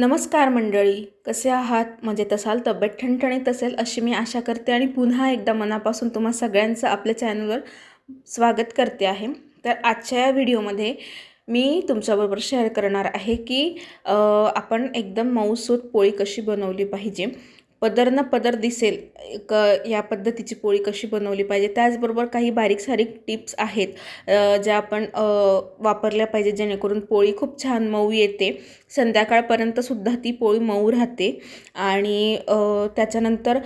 नमस्कार मंडळी कसे आहात? मजेत असाल? तब्येत ठणठणीत असेल अशी मी आशा करते आणि पुन्हा एकदा मनापासून तुम्हा सगळ्यांचं आपल्या चॅनलवर स्वागत करते आहे. तर आजच्या या व्हिडिओमध्ये मी तुमच्याबरोबर शेअर करणार आहे की आपण एकदम मऊसूत पोळी कशी बनवली पाहिजे. पदर ना पदर दिसेल क या पद्धतीची पोळी कशी बनवली पाहिजे. त्याचबरोबर काही बारीक सारीक टिप्स आहेत ज्या आपण वापरल्या पाहिजे जेणेकरून पोळी खूप छान मऊ येते. संध्याकाळपर्यंतसुद्धा ती पोळी मऊ राहते. आणि त्याच्यानंतर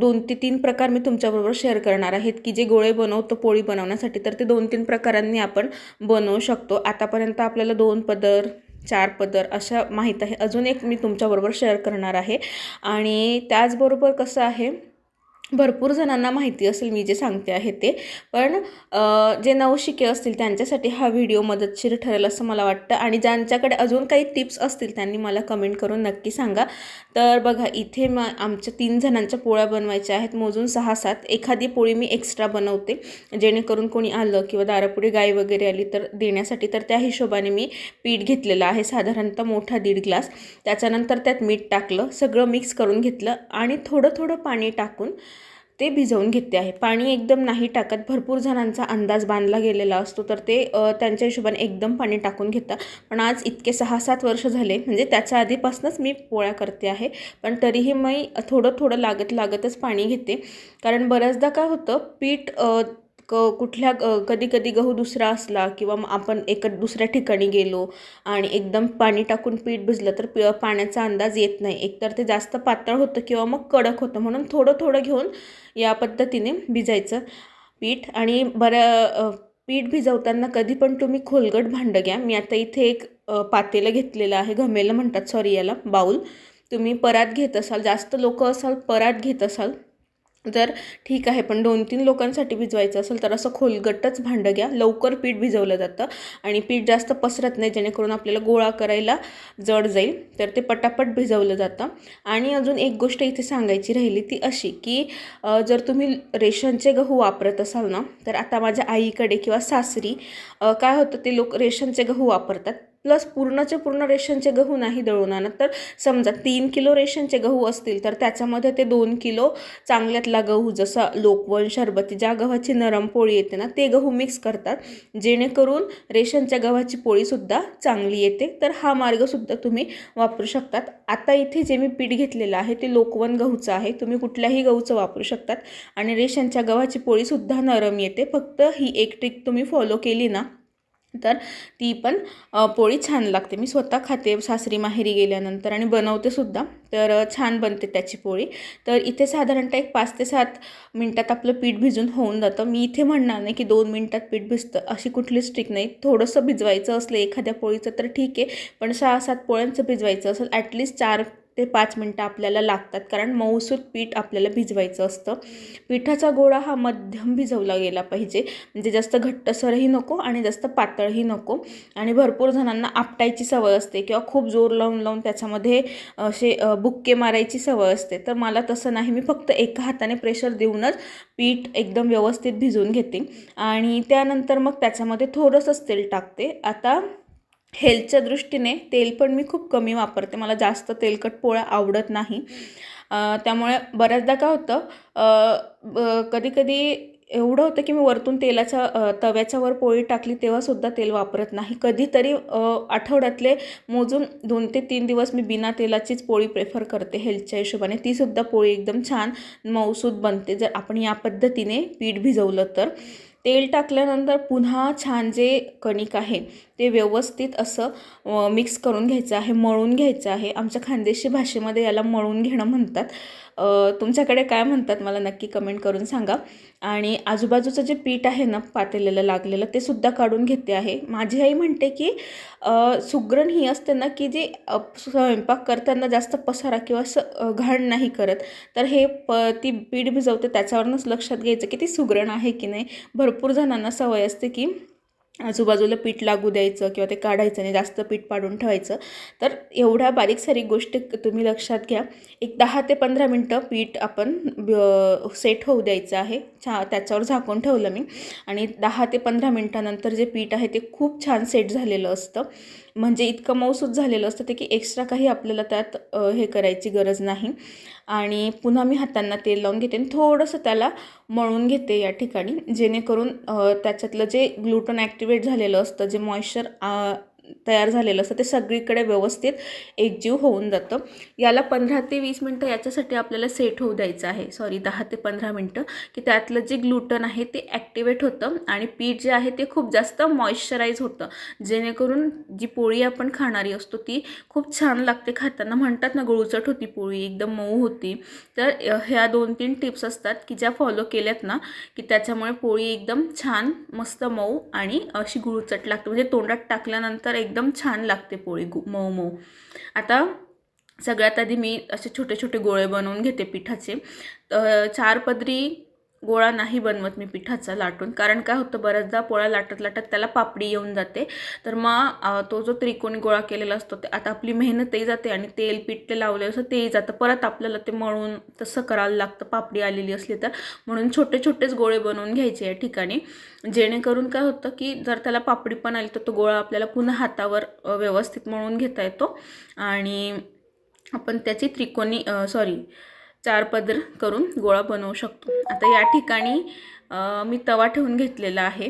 दोन ते तीन प्रकार मी तुमच्याबरोबर शेअर करणार आहेत की जे गोळे बनवतो पोळी बनवण्यासाठी तर ते दोन तीन प्रकारांनी आपण बनवू शकतो. आतापर्यंत आपल्याला दोन पदर चार पदर अशा माहीत आहे. अजून एक मी तुमच्याबरोबर शेअर करणार आहे. आणि त्याचबरोबर कसं आहे भरपूर जणांना माहिती असेल मी जे सांगते आहे ते. पण जे नवशिके असतील त्यांच्यासाठी हा व्हिडिओ मदतशीर ठरेल असं मला वाटतं. आणि ज्यांच्याकडे अजून काही टिप्स असतील त्यांनी मला कमेंट करून नक्की सांगा. तर बघा इथे मग आमच्या तीन जणांच्या पोळ्या बनवायच्या आहेत. मोजून सहा सात. एखादी पोळी मी एक्स्ट्रा बनवते. जेणेकरून कोणी आलं किंवा दारापुढे गाय वगैरे आली तर देण्यासाठी तर त्या हिशोबाने मी पीठ घेतलेलं आहे. साधारणतः मोठा दीड ग्लास. त्याच्यानंतर त्यात मीठ टाकलं. सगळं मिक्स करून घेतलं. आणि थोडं थोडं पाणी टाकून ते भिजवून घेते आहे. पाणी एकदम नाही टाकत. भरपूर जणांचा अंदाज बांधला गेलेला असतो. तर ते त्यांच्या हिशोबाने एकदम पाणी टाकून घेतात. पण आज इतके सहा सात वर्ष झाले. म्हणजे त्याच्या आधीपासूनच मी पोळ्या करते आहे. पण तरीही मी थोडं थोडं लागत लागतच पाणी घेते. कारण बऱ्याचदा काय होतं पीठ क कुठल्या कधी कधी गहू दुसरा असला किंवा मग आपण एक दुसऱ्या ठिकाणी गेलो आणि एकदम पाणी टाकून पीठ भिजलं तर पि पाण्याचा अंदाज येत नाही. एकतर ते जास्त पातळ होतं किंवा मग कडक होतं. म्हणून थोडं थोडं घेऊन या पद्धतीने भिजायचं पीठ आणि बरं पीठ भिजवताना कधी पण तुम्ही खोलगट भांडं घ्या. मी आता इथे एक पातेलं घेतलेलं आहे. घमेलं म्हणतात सॉरी याला बाऊल. तुम्ही परात घेत असाल जास्त लोक असाल परात घेत असाल जर ठीक आहे पण दोन तीन लोकांसाठी भिजवायचं असेल तर असं खोलगटच भांडं घ्या. लवकर पीठ भिजवलं जातं आणि पीठ जास्त पसरत नाही जेणेकरून आपल्याला गोळा करायला जड जाईल. तर ते पटापट भिजवलं जातं. आणि अजून एक गोष्ट इथे सांगायची राहिली ती अशी की जर तुम्ही रेशनचे गहू वापरत असाल ना तर आता माझ्या आईकडे किंवा सासरी काय होतं ते लोक रेशनचे गहू वापरतात. प्लस पूर्णचे पूर्ण रेशनचे गहू नाही दळून आणत तर समजा तीन किलो रेशनचे गहू असतील तर त्याच्यामध्ये ते दोन किलो चांगल्यातला गहू जसा लोकवन शरबती ज्या गव्हाची नरम पोळी येते ना ते गहू मिक्स करतात. जेणेकरून रेशनच्या गव्हाची पोळीसुद्धा चांगली येते. तर हा मार्गसुद्धा तुम्ही वापरू शकतात. आता इथे जे मी पीठ घेतलेलं आहे ते लोकवन गहूचं आहे. तुम्ही कुठल्याही गहूचं वापरू शकतात. आणि रेशनच्या गव्हाची पोळीसुद्धा नरम येते. फक्त ही एक ट्रिक तुम्ही फॉलो केली ना तर ती पण पोळी छान लागते. मी स्वतः खाते सासरी माहेरी गेल्यानंतर आणि बनवते सुद्धा. तर छान बनते त्याची पोळी. तर इथे साधारणतः एक पाच ते सात मिनटात आपलं पीठ भिजून होऊन जातं. मी इथे म्हणणार नाही की दोन मिनटात पीठ भिजतं अशी कुठलीच ट्रिक नाही. थोडंसं भिजवायचं असलं एखाद्या पोळीचं तर ठीक आहे पण सहा सात पोळ्यांचं भिजवायचं असेल ॲटलिस्ट चार ते पाच मिनटं आपल्याला लागतात. कारण मऊसूत पीठ आपल्याला भिजवायचं असतं. पिठाचा गोळा हा मध्यम भिजवला गेला पाहिजे. म्हणजे जास्त घट्टसरही नको आणि जास्त पातळही नको. आणि भरपूर जणांना आपटायची सवय असते किंवा खूप जोर लावून लावून त्याच्यामध्ये असे बुक्के मारायची सवय असते. तर मला तसं नाही. मी फक्त एका हाताने प्रेशर देऊनच पीठ एकदम व्यवस्थित भिजवून घेते. आणि त्यानंतर मग त्याच्यामध्ये थोडंसंच तेल टाकते. आता हेल्थच्या दृष्टीने तेल पण मी खूप कमी वापरते. मला जास्त तेलकट पोळ्या आवडत नाही. त्यामुळे बऱ्याचदा काय होतं कधीकधी एवढं होतं की मी वरतून तेलाच्या तव्याच्या वर पोळी टाकली तेव्हासुद्धा तेल वापरत नाही. कधीतरी आठवड्यातले मोजून दोन ते तीन दिवस मी बिना तेलाचीच पोळी प्रेफर करते हेल्थच्या हिशोबाने. तीसुद्धा पोळी एकदम छान मऊसूद बनते. जर आपण या पद्धतीने पीठ भिजवलं तर. तेल टाकल्यानंतर पुन्हा छान जे कणिक आहे ते व्यवस्थित असं मिक्स करून घ्यायचं आहे मळून घ्यायचं आहे. आमच्या खानदेशी भाषेमध्ये याला मळून घेणं म्हणतात. तुमच्याकडे काय म्हणतात? मला नक्की कमेंट करून सांगा. आणि आजूबाजूचं जे पीठ आहे ना पातेलेलं लागलेलं ते सुद्धा काढून घेते आहे. माझी आई म्हणते की सुगरण ही असते ना की जे स्वयंपाक करताना जास्त पसारा किंवा असं घाण नाही करत. तर हे प ती पीठ भिजवते त्याच्यावरूनच लक्षात घ्यायचं की ती सुगरण आहे की नाही. भरपूर जणांना सवय असते की आजूबाजूला पीठ लागू द्यायचं किंवा ते काढायचं नाही जास्त पीठ पाडून ठेवायचं. तर एवढ्या बारीक सारीक गोष्टी तुम्ही लक्षात घ्या. एक दहा ते पंधरा मिनटं पीठ आपण सेट होऊ द्यायचं आहे. छा त्याच्यावर झाकून ठेवलं मी. आणि दहा ते पंधरा मिनटानंतर जे पीठ आहे ते खूप छान सेट झालेलं असतं. म्हणजे इतकं मऊसूत झालेलं असतं ते की एक्स्ट्रा काही आपल्याला त्यात हे करायची गरज नाही. आणि पुन्हा मी हातांना तेल लावून घेते आणि थोडंसं त्याला मळून घेते या ठिकाणी जेणेकरून त्याच्यातलं जे ग्लुटन ॲक्टिवेट झालेलं असतं जे मॉइश्चर तयार झालेलं असतं. ते सगळीकडे व्यवस्थित एकजीव होऊन जातं. याला पंधरा ते वीस मिनटं याच्यासाठी आपल्याला सेट होऊ द्यायचं आहे. सॉरी दहा ते पंधरा मिनटं. की त्यातलं जे ग्लुटन आहे ते ॲक्टिवेट होतं आणि पीठ जे आहे ते खूप जास्त मॉइश्चराईज होतं. जेणेकरून जी पोळी आपण खाणारी असतो ती खूप छान लागते खाताना. म्हणतात ना गुळचट होती पोळी एकदम मऊ होती. तर ह्या दोन तीन टिप्स असतात की ज्या फॉलो केल्यात ना की त्याच्यामुळे पोळी एकदम छान मस्त मऊ आणि अशी गुळचट लागते. म्हणजे तोंडात टाकल्यानंतर एकदम छान लागते पोळी गु मऊ मऊ. आता सगळ्यात आधी मी असे छोटे छोटे गोळे बनवून घेते पिठाचे. चार पदरी गोळा नाही बनवत मी पिठाचा लाटून. कारण काय होतं बऱ्याचदा पोळ्या लाटत लाटत त्याला पापडी येऊन जाते. तर मग तो जो त्रिकोणी गोळा केलेला असतो ते आता आपली मेहनतही जाते आणि तेल पीठ ते लावले असं तेही जातं. परत आपल्याला ते मळून तसं करायला लागतं पापडी आलेली असली तर. म्हणून छोटे छोटेच गोळे बनवून घ्यायचे या ठिकाणी. जेणेकरून काय होतं की जर त्याला पापडी पण आली तर तो गोळा आपल्याला पुन्हा हातावर व्यवस्थित मळून घेता येतो. आणि आपण त्याची त्रिकोणी सॉरी चार पदर करून गोळा बनवू शकतो. आता या ठिकाणी मी तवा ठेवून घेतलेला आहे.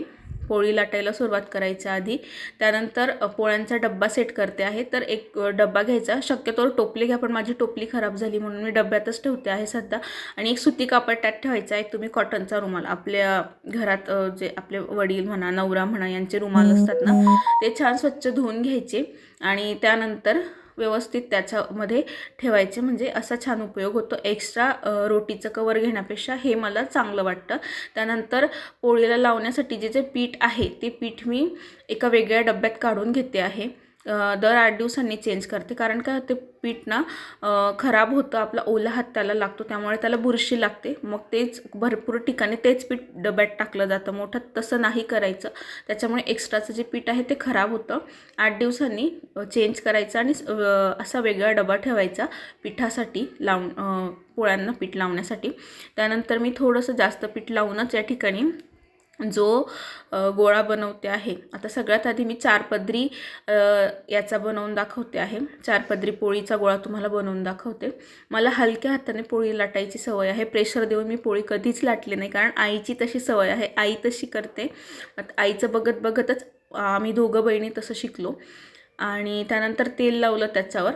पोळी लाटायला सुरुवात करायच्या आधी. त्यानंतर पोळ्यांचा डब्बा सेट करते आहे. तर एक डब्बा घ्यायचा. शक्यतोवर टोपली घ्या पण माझी टोपली खराब झाली म्हणून मी डब्यातच ठेवते आहे सध्या. आणि एक सुती कापड त्यात ठेवायचा आहे. तुम्ही कॉटनचा रुमाल आपल्या घरात जे आपले वडील म्हणा नवरा म्हणा यांचे रुमाल असतात ना ते छान स्वच्छ धुवून घ्यायचे. आणि त्यानंतर व्यवस्थित त्याच्यामध्ये ठेवायचे. म्हणजे असा छान उपयोग होतो. एक्स्ट्रा रोटीचं कवर घेण्यापेक्षा हे मला चांगलं वाटतं. त्यानंतर पोळीला लावण्यासाठी जे जे पीठ आहे ते पीठ मी एका वेगळ्या डब्यात काढून घेते आहे. दर आठ दिवसांनी चेंज करते. कारण का ते पीठ ना खराब होतं. आपला ओला हात त्याला लागतो. त्यामुळे त्याला बुरशी लागते. मग तेच भरपूर ठिकाणी तेच पीठ डब्यात टाकलं जातं. मोठं तसं नाही करायचं. त्याच्यामुळे एक्स्ट्राचं जे पीठ आहे ते खराब होतं. आठ दिवसांनी चेंज करायचं आणि असा वेगळा डबा ठेवायचा पिठासाठी लावून पोळ्यांना पीठ लावण्यासाठी. त्यानंतर मी थोडंसं जास्त पीठ लावूनच या ठिकाणी जो गोळा बनवते आहे. आता सगळ्यात आधी मी चार पदरी याचा बनवून दाखवते आहे. चार पदरी पोळीचा गोळा तुम्हाला बनवून दाखवते. मला हलक्या हाताने पोळी लाटायची सवय आहे. प्रेशर देऊन मी पोळी कधीच लाटली नाही कारण आईची तशी सवय आहे. आई तशी करते. आईचं बघत बघतच आम्ही दोघं बहिणी तसं शिकलो. आणि त्यानंतर तेल लावलं त्याच्यावर.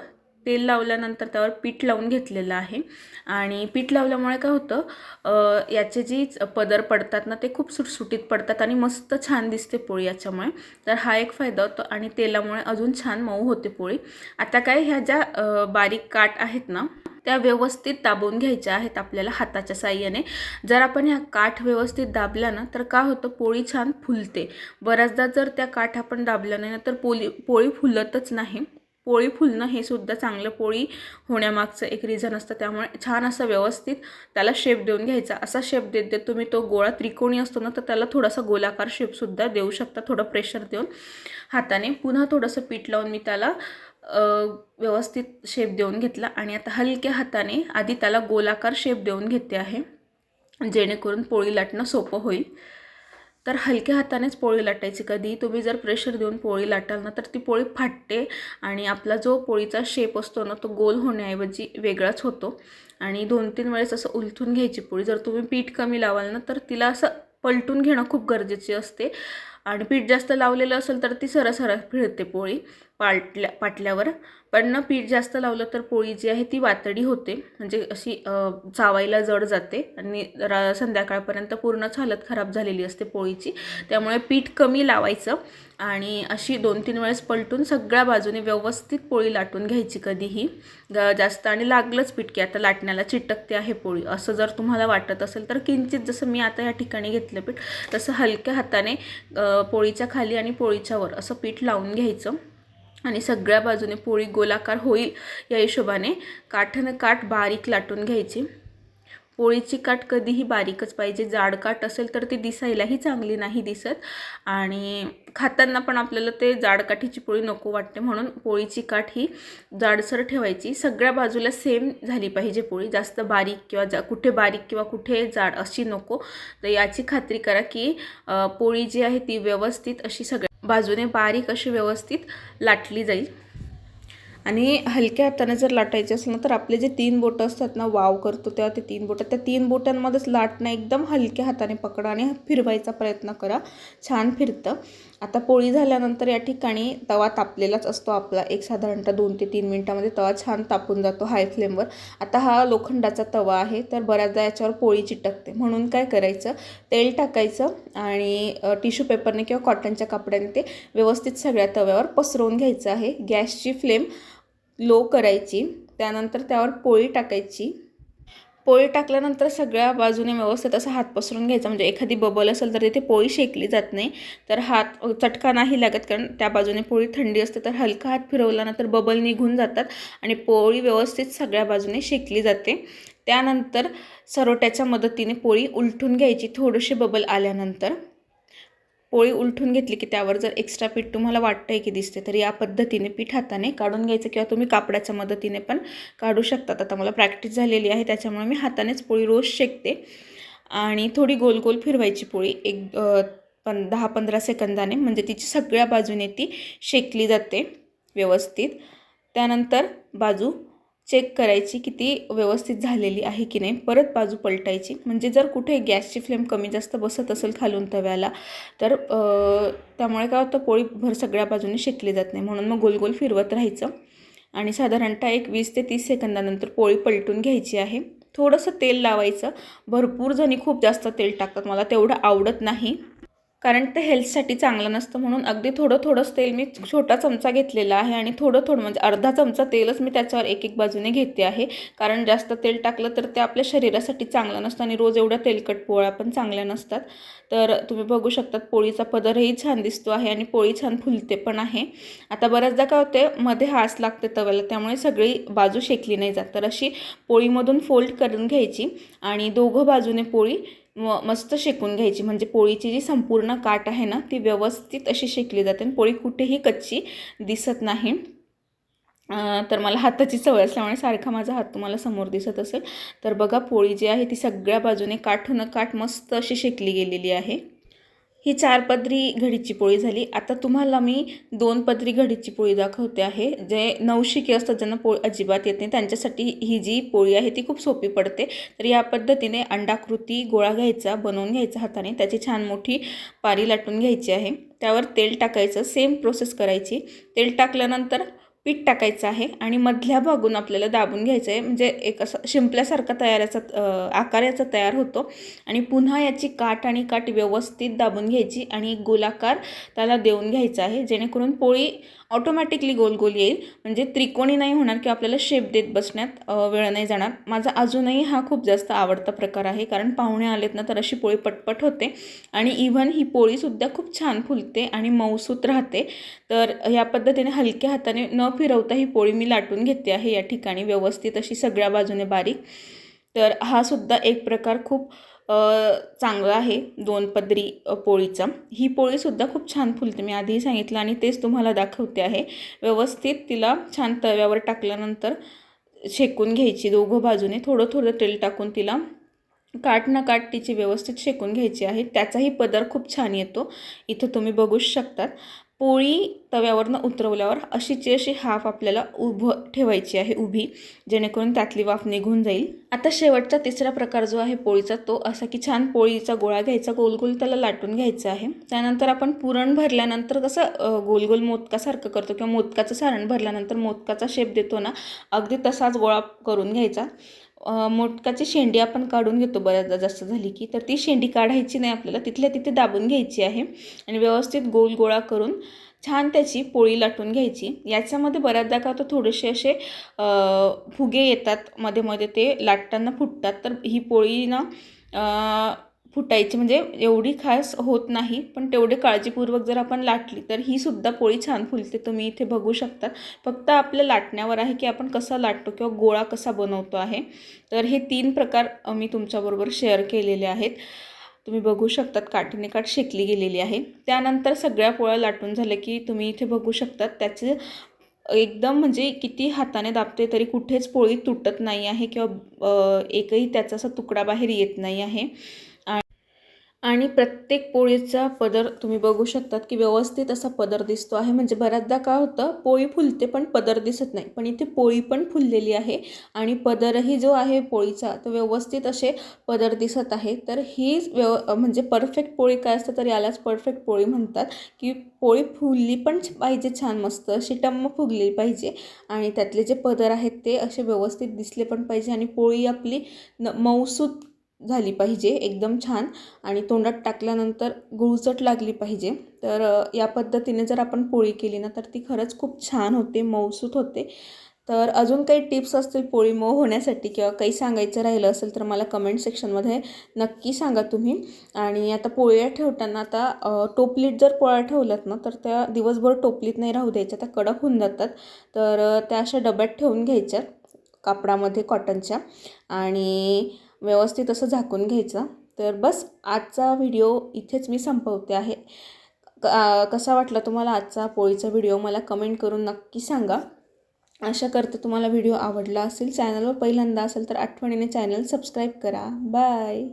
तेल लावल्यानंतर त्यावर पीठ लावून घेतलेलं आहे. आणि पीठ लावल्यामुळे काय होतं याचे जी पदर पडतात ना ते खूप सुटसुटीत पडतात आणि मस्त छान दिसते पोळी याच्यामुळे. तर हा एक फायदा होतो आणि तेलामुळे अजून छान मऊ होते पोळी. आता काय ह्या ज्या बारीक काठ आहेत ना त्या व्यवस्थित दाबून घ्यायच्या आहेत आपल्याला हाताच्या साह्याने. जर आपण ह्या काठ व्यवस्थित दाबल्या ना तर काय होतं पोळी छान फुलते. बऱ्याचदा जर त्या काठ आपण दाबल्या नाही ना तर पोळी पोळी फुलतच नाही. पोळी फुलणं हे सुद्धा चांगलं पोळी होण्यामागचं एक रिझन असतं. त्यामुळे छान असं व्यवस्थित त्याला शेप देऊन घ्यायचा. असा शेप देत देत तुम्ही तो गोळा त्रिकोणी असतो ना तर त्याला थोडासा गोलाकार शेपसुद्धा देऊ शकता. थोडं प्रेशर देऊन हाताने. पुन्हा थोडंसं पीठ लावून मी त्याला व्यवस्थित शेप देऊन घेतला. आणि आता हलक्या हाताने आधी त्याला गोलाकार शेप देऊन घेते आहे जेणेकरून पोळी लाटणं सोपं होईल. तर हलक्या हातानेच पोळी लाटायची. कधी तुम्ही जर प्रेशर देऊन पोळी लाटाल ना तर ती पोळी फाटते आणि आपला जो पोळीचा शेप असतो ना तो गोल होण्याऐवजी वेगळाच होतो. आणि दोन तीन वेळेस असं उलथून घ्यायची पोळी. जर तुम्ही पीठ कमी लावाल ना तर तिला असं पलटून घेणं खूप गरजेचे असते. आणि पीठ जास्त लावलेलं असेल तर ती सरसरा फिरते पोळी. पाटल्या पाटल्यावर. पण ना पीठ जास्त लावलं तर पोळी जी आहे ती वातडी होते. म्हणजे अशी चावायला जड जाते आणि रा संध्याकाळपर्यंत पूर्णच हालत खराब झालेली असते पोळीची. त्यामुळे पीठ कमी लावायचं आणि अशी दोन तीन वेळेस पलटून सगळ्या बाजूने व्यवस्थित पोळी लाटून घ्यायची कधीही. जास्त आणि लागलंच पीठ की आता लाटण्याला चिटकते आहे पोळी. असं जर तुम्हाला वाटत असेल तर किंचित जसं मी आता या ठिकाणी घेतलं पीठ तसं हलक्या हाताने पोळीच्या खाली आणि पोळीच्या वर असं पीठ लावून घ्यायचं. आणि सगळ्या बाजूने पोळी गोलाकार होईल या हिशोबाने काठानं काठ बारीक लाटून घ्यायची. पोळीची काठ कधीही बारीकच पाहिजे. जाड काठ असेल तर ती दिसायलाही चांगली नाही दिसत. आणि खाताना पण आपल्याला ते जाड काठीची पोळी नको वाटते म्हणून पोळीची काठ ही जाडसर ठेवायची. सगळ्या बाजूला सेम झाली पाहिजे पोळी. जास्त बारीक किंवा जा कुठे बारीक किंवा कुठे जाड अशी नको. तर याची खात्री करा की पोळी जी आहे ती व्यवस्थित अशी सगळ्या बाजूने बारीक अशी व्यवस्थित लाटली जाईल. आणि हलक्या हाताने जर लाटायचे असेल ना तर आपले जे तीन बोटं असतात ना वाव करतो तेव्हा ते तीन बोटं त्या तीन बोटांमध्येच लाटणं एकदम हलक्या हाताने पकडा आणि फिरवायचा प्रयत्न करा. छान फिरतं. आता पोळी झाल्यानंतर या ठिकाणी तवा तापलेलाच असतो आपला. एक साधारणतः दोन ते तीन मिनटामध्ये तवा छान तापून जातो हाय फ्लेमवर आता हा लोखंडाचा तवा आहे तर बऱ्याचदा याच्यावर पोळी चिटकते. म्हणून काय करायचं? तेल टाकायचं आणि टिश्यू पेपरने किंवा कॉटनच्या कपड्याने ते व्यवस्थित सगळ्या तव्यावर पसरवून घ्यायचं आहे. गॅसची फ्लेम लो करायची. त्यानंतर त्यावर पोळी टाकायची. पोळी टाकल्यानंतर सगळ्या बाजूने व्यवस्थित असा हात पसरून घ्यायचा. म्हणजे एखादी बबल असेल तर तिथे पोळी शेकली जात नाही. तर हात चटका नाही लागत कारण त्या बाजूने पोळी थंडी असते तर हलका हात फिरवला ना तर बबल निघून जातात आणि पोळी व्यवस्थित सगळ्या बाजूने शेकली जाते. त्यानंतर सरोट्याच्या मदतीने पोळी उलटून घ्यायची थोडीशी बबल आल्यानंतर. पोळी उलटून घेतली की त्यावर जर एक्स्ट्रा पीठ तुम्हाला वाटतंय की दिसते तर या पद्धतीने पीठ हाताने काढून घ्यायचं किंवा तुम्ही कापडाच्या मदतीने पण काढू शकतात. आता मला प्रॅक्टिस झालेली आहे त्याच्यामुळे मी हातानेच पोळी रोज शेकते. आणि थोडी गोल गोल फिरवायची पोळी एक पण दहा पंधरा सेकंदाने म्हणजे तिची सगळ्या बाजूने ती शेकली जाते व्यवस्थित. त्यानंतर बाजू चेक करायची की ती व्यवस्थित झालेली आहे की नाही. परत बाजू पलटायची. म्हणजे जर कुठे गॅसची फ्लेम कमी जास्त बसत असेल खालून तव्याला तर त्यामुळे काय होतं पोळी भर सगळ्या बाजूने शेकली जात नाही. म्हणून मग गोल गोल फिरवत राहायचं. आणि साधारणतः एक वीस ते तीस सेकंदानंतर पोळी पलटून घ्यायची आहे. थोडंसं तेल लावायचं. भरपूर जणी खूप जास्त तेल टाकतात. मला तेवढं आवडत नाही. कारण ते हेल्थसाठी चांगलं नसतं म्हणून अगदी थोडं थोडंच तेल मी छोटा चमचा घेतलेला आहे आणि थोडं थोडं म्हणजे अर्धा चमचा तेलच मी त्याच्यावर एक एक बाजूने घेते आहे. कारण जास्त तेल टाकलं तर ते आपल्या शरीरासाठी चांगलं नसतं आणि रोज एवढ्या तेलकट पोळ्या पण चांगल्या नसतात. तर तुम्ही बघू शकतात पोळीचा पदरही छान दिसतो आहे आणि पोळी छान फुलते पण आहे. आता बऱ्याचदा काय होते मध्ये हास लागते तव्याला त्यामुळे सगळी बाजू शेकली नाही जात. तर अशी पोळीमधून फोल्ड करून घ्यायची आणि दोघं बाजूने पोळी म मस्त शेकून घ्यायची. म्हणजे पोळीची जी संपूर्ण काठ आहे ना ती व्यवस्थित अशी शेकली जाते आणि पोळी कुठेही कच्ची दिसत नाही. तर मला हाताची सवय असल्यामुळे सारखा माझा हात तुम्हाला समोर दिसत असेल. तर बघा पोळी जी आहे ती सगळ्या बाजूने काठून काठ मस्त अशी शेकली गेलेली आहे. ही चार पदरी घडीची पोळी झाली. आता तुम्हाला मी दोन पदरी घडीची पोळी दाखवते आहे. जे नवशिके असतात ज्यांना पोळी अजिबात येत नाही त्यांच्यासाठी ही जी पोळी आहे ती खूप सोपी पडते. तर या पद्धतीने अंडाकृती गोळा घ्यायचा बनवून घ्यायचा हाताने. त्याची छान मोठी पारी लाटून घ्यायची आहे. त्यावर तेल टाकायचं. सेम प्रोसेस करायची. तेल टाकल्यानंतर पीठ टाकायचं आहे आणि मधल्या भागून आपल्याला दाबून घ्यायचं आहे म्हणजे एक असं शिंपल्यासारखा तयार याचा आकार याचा तयार होतो. आणि पुन्हा याची काठ आणि काठ व्यवस्थित दाबून घ्यायची आणि एक गोलाकार त्याला देऊन घ्यायचा आहे. जेणेकरून पोळी ऑटोमॅटिकली गोल गोल येईल. म्हणजे त्रिकोणी नाही होणार की आपल्याला शेप देत बसण्यात वेळ नाही जाणार. माझा अजूनही हा खूप जास्त आवडता प्रकार आहे. कारण पाहुणे आलेत ना तर अशी पोळी पटपट होते. आणि इव्हन ही पोळीसुद्धा खूप छान फुलते आणि मऊसूत राहते. तर ह्या पद्धतीने हलक्या हाताने न फिरवता ही पोळी मी लाटून घेते आहे या ठिकाणी व्यवस्थित अशी सगळ्या बाजूने बारीक. तर हा सुद्धा एक प्रकार खूप चांगलं आहे दोन पदरी पोळीचं पोळीचा. ही पोळीसुद्धा खूप छान फुलते मी आधीही सांगितलं आणि तेच तुम्हाला दाखवते आहे. व्यवस्थित तिला छान तव्यावर टाकल्यानंतर शेकून घ्यायची दोघं बाजूने. थोडं थोडं तेल टाकून तिला काट ना काठ तिची व्यवस्थित शेकून घ्यायची आहे. त्याचाही पदर खूप छान येतो. इथं तुम्ही बघूच शकतात. पोळी तव्यावरनं उतरवल्यावर अशीची अशी हाफ आपल्याला उभं ठेवायची आहे उभी जेणेकरून त्यातली वाफ निघून जाईल. आता शेवटचा तिसरा प्रकार जो आहे पोळीचा तो असा की छान पोळीचा गोळा घ्यायचा गोल गोल त्याला लाटून घ्यायचा आहे. त्यानंतर आपण पुरण भरल्यानंतर कसं गोल गोल मोदकासारखं करतो किंवा मोदकाचं सारण भरल्यानंतर मोदकाचा शेप देतो ना अगदी तसाच गोळा करून घ्यायचा. मोटकाची शेंडी आपण काढून घेतो बऱ्याचदा जास्त झाली की. तर ती शेंडी काढायची नाही आपल्याला तिथल्या तिथे दाबून घ्यायची आहे आणि व्यवस्थित गोल गोळा करून छान त्याची पोळी लाटून घ्यायची. याच्यामध्ये बऱ्याचदा का तर थोडेसे असे फुगे येतात मध्ये मध्ये ते लाटताना फुटतात. तर ही पोळी ना फुटायची म्हणजे एवढी खास होत नाही पण तेवढे काळजीपूर्वक जर आपण लाटली तर ही सुद्धा पोळी छान फुलते. तुम्ही इथे बघू शकता. फक्त आपल्या लाटण्यावर आहे की आपण कसा लाटतो किंवा गोळा कसा बनवतो आहे. तर हे तीन प्रकार मी तुमच्याबरोबर शेअर केलेले आहेत. तुम्ही बघू शकतात काठीने काठ शेकली गेलेली आहे. त्यानंतर सगळ्या पोळ्या लाटून झाल्या की तुम्ही इथे बघू शकतात त्याचे एकदम म्हणजे किती हाताने दाबते तरी कुठेच पोळी तुटत नाही आहे किंवा एकही त्याचा असा तुकडा बाहेर येत नाही आहे. आणि प्रत्येक पोळीचा पदर तुम्ही बघू शकतात की व्यवस्थित असा पदर दिसतो आहे. म्हणजे बऱ्याचदा काय होतं पोळी फुलते पण पदर दिसत नाही. पण इथे पोळी पण फुललेली आहे आणि पदरही जो आहे पोळीचा तो व्यवस्थित असे पदर दिसत आहे. तर ही व्यव म्हणजे परफेक्ट पोळी काय असतं तर यालाच परफेक्ट पोळी म्हणतात की पोळी फुलली पण पाहिजे छान मस्त अशी टम्म फुगली पाहिजे आणि त्यातले जे पदर आहेत ते असे व्यवस्थित दिसले पण पाहिजे आणि पोळी आपली न मऊसूत झाली पाहिजे एकदम छान. आणि तोंडात टाकल्यानंतर गुळचट लागली पाहिजे. तर या पद्धतीने जर आपण पोळी केली ना तर ती खरंच खूप छान होते मऊसूत होते. तर अजून काही टिप्स असतील पोळी मऊ होण्यासाठी किंवा काही सांगायचं राहिलं असेल तर मला कमेंट सेक्शनमध्ये नक्की सांगा तुम्ही. आणि आता पोळ्या ठेवताना आता टोपलीत जर पोळ्या ठेवल्यात ना तर त्या दिवसभर टोपलीत नाही राहू द्यायच्या त्या कडक होऊन जातात. तर त्या अशा डब्यात ठेवून घ्यायच्या कापडामध्ये कॉटनच्या. आणि व्यवस्थित असं झाकून घ्यायचं. तर बस आजचा व्हिडिओ इथेच मी संपवते आहे. कसा वाटला तुम्हाला आजचा पोळीचा व्हिडिओ मला कमेंट करून नक्की सांगा. आशा करते तुम्हाला व्हिडिओ आवडला असेल चॅनलवर पहिल्यांदा असेल तर आठवणीने चॅनल सबस्क्राईब करा. बाय!